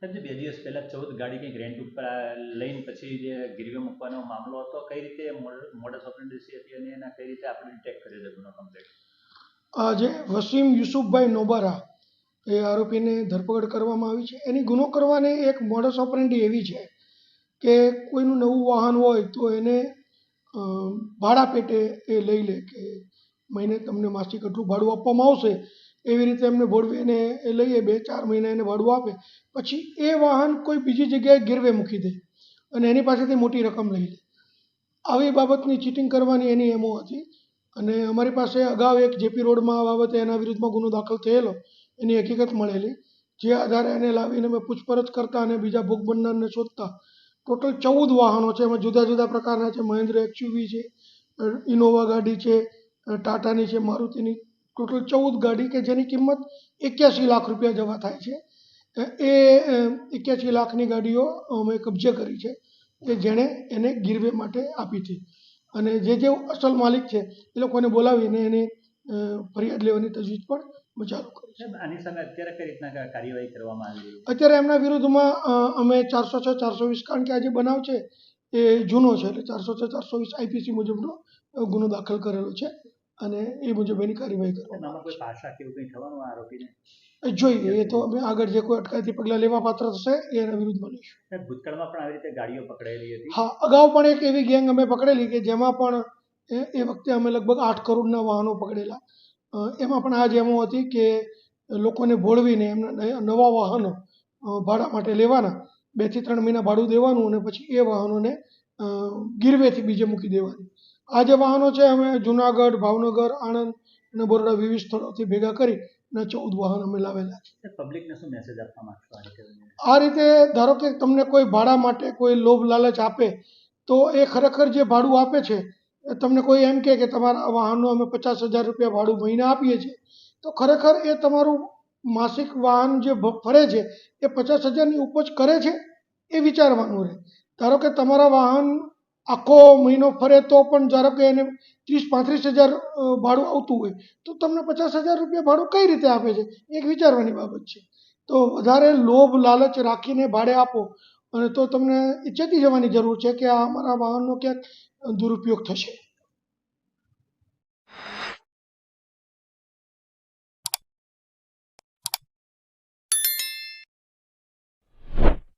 સાહેબ બે દિવસ પહેલા ચૌદ ગાડી કંઈક રેન્ટ ઉપર લઈને પછી જે ગીરવે મૂકવાનો મામલો હતો, કઈ રીતે મોડસ ઓપરેન્ડિસી હતી અને એના કઈ રીતે આપણે ડિટેક્ટ કર્યો છે ગુનો કમ્પ્લેટ આજે વસીમ યુસુફભાઈ નોબારા, એ આરોપીને ધરપકડ કરવામાં આવી છે. એની ગુનો કરવાની એક મોડસ ઓપરેન્ડી એવી છે કે કોઈનું નવું વાહન હોય તો એને ભાડા પેટે એ લઈ લે કે મહિને તમને માસિક આટલું ભાડું આપવામાં આવશે. એવી રીતે એમને ભોળવીને એ લઈએ બે, ચાર મહિના એને ભાડું આપે, પછી એ વાહન કોઈ બીજી જગ્યાએ ગીરવે મૂકી દે અને એની પાસેથી મોટી રકમ લઈ લે. આવી બાબતની ચીટિંગ કરવાની એની એમો હતી અને અમારી પાસે અગાઉ એક જેપી રોડમાં આ બાબતે એના વિરુદ્ધમાં ગુનો દાખલ થયેલો, એની હકીકત મળેલી. જે આધારે એને લાવીને મેં પૂછપરછ કરતા અને બીજા ભોગ બનનારને શોધતા. ટોટલ ચૌદ વાહનો છે, એમાં જુદા જુદા પ્રકારના છે. મહેન્દ્ર એક્સયુવી છે, ઇનોવા ગાડી છે, ટાટાની છે, મારુતિની. ટોટલ ચૌદ ગાડી કે જેની કિંમત એક્યાસી લાખ રૂપિયા જેવા થાય છે. એ એક્યાસી લાખની ગાડીઓ અમે કબજે કરી છે કે જેણે એને ગીરવે માટે આપી હતી અને જે જે અસલ માલિક છે એ લોકોને બોલાવીને એની ફરિયાદ લેવાની તજવીજ પણ અમે ચાલુ કરી છે. આની સામે અત્યારે કઈ રીતના કાર્યવાહી કરવામાં આવી છે? અત્યારે એમના વિરુદ્ધમાં અમે ચારસો છ ચારસો વીસ કારણ કે આજે બનાવ છે એ જૂનો છે એટલે ચારસો છ ચારસો વીસ આઈપીસી મુજબનો ગુનો દાખલ કરેલો છે. અને એ મુજબ એની કાર્યવાહી કરવામાં જોઈએ એ તો અમે આગળ જે કોઈ અટકાયતી પગલાં લેવા પાત્ર થશે એના વિરુદ્ધમાં લઈશું ભૂતકાળમાં પણ આવી રીતે ગાડીઓ પકડાયેલી હતી? હા અગાઉ પણ એક એવી ગેંગ અમે પકડેલી કે જેમાં પણ એ એ વખતે અમે લગભગ આઠ કરોડના વાહનો પકડેલા. એમાં પણ આ જેમો હતી કે લોકોને ભોળવીને એમના નવા વાહનો ભાડા માટે લેવાના બેથી ત્રણ મહિના ભાડું દેવાનું અને પછી એ વાહનોને ગીરવેથી બીજે મૂકી દેવાની. આ જે વાહનો છે અમે જુનાગઢ ભાવનગર આણંદ અને બરોડા વિવિધ સ્થળોથી ભેગા કરી અને ચૌદ વાહન અમે લાવેલા છે. પબ્લિકને શું મેસેજ આપવા માંગશો આ રીતે ધારો કે તમને કોઈ ભાડા માટે કોઈ લોભ લાલચ આપે તો એ ખરેખર જે ભાડું આપે છે તમને કોઈ એમ કહે કે તમારા વાહનનું અમે પચાસ હજાર રૂપિયા ભાડું મહિને આપીએ છીએ તો ખરેખર એ તમારું માસિક વાહન જે ફરે છે એ પચાસ હજારની ઉપજ કરે છે? એ વિચારવાનું રહે. ધારો કે તમારા વાહન આખો મહિનો ફરે તો પણ ધારો કે એને ત્રીસ, પાંત્રીસ હજાર ભાડું આવતું હોય, તો તમને પચાસ હજાર રૂપિયા ભાડું કઈ રીતે આપે છે? એક વિચારવાની બાબત છે. તો વધારે લોભ, લાલચ રાખીને ભાડે આપો અને તો તમને ચેતી જવાની જરૂર છે કે આ અમારા વાહનનો ક્યાંક દુરુપયોગ થશે.